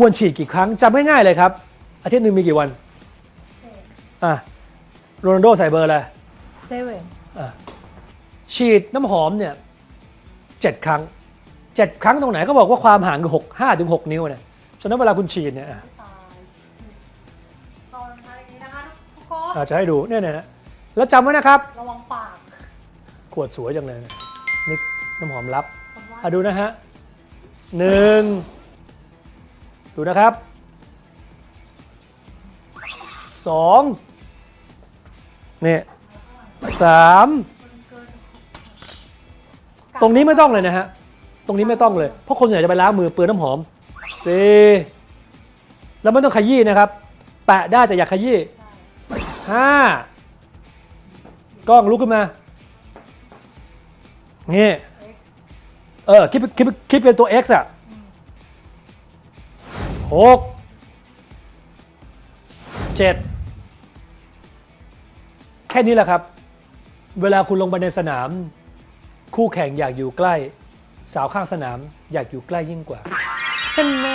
ควรฉีดกี่ครั้งจำง่ายๆเลยครับ อาทิตย์หนึ่งมีกี่วันอะโรนัลโดใส่เบอร์อะไรเซเว่นอะฉีดน้ำหอมเนี่ยเจ็ดครั้งเจ็ดครั้งตรงไหนก็บอกว่าความห่างคือหกห้าถึงหกนิ้วเนี่ยฉะนั้นเวลาคุณฉีดเนี่ยอะตายตอนท้ายนี้นะคะทุกคนอาจจะให้ดูเนี่ยนะแล้วจำไว้นะครับ ระวังปากขวดสวยจังเลยนะนี่น้ำหอมลับผมว่าอะดูนะฮะหนึ่ง ดูนะครับสองนี่สามตรงนี้ไม่ต้องเลยนะฮะ ตรงนี้ไม่ต้องเลย เพราะคนส่วนใหญ่จะไปล้างมือเปลืองน้ำหอมสี่แล้วไม่ต้องขยี้นะครับ แปะได้แต่อย่าขยี้ห้ากล้องลุกขึ้นมานี่เออคิดคิดคิดเป็นตัว x อะ หกเจ็ดแค่นี้แหละครับ เวลาคุณลงไปในสนาม คู่แข่งอยากอยู่ใกล้ สาวข้างสนามอยากอยู่ใกล้ยิ่งกว่าเห็นไหม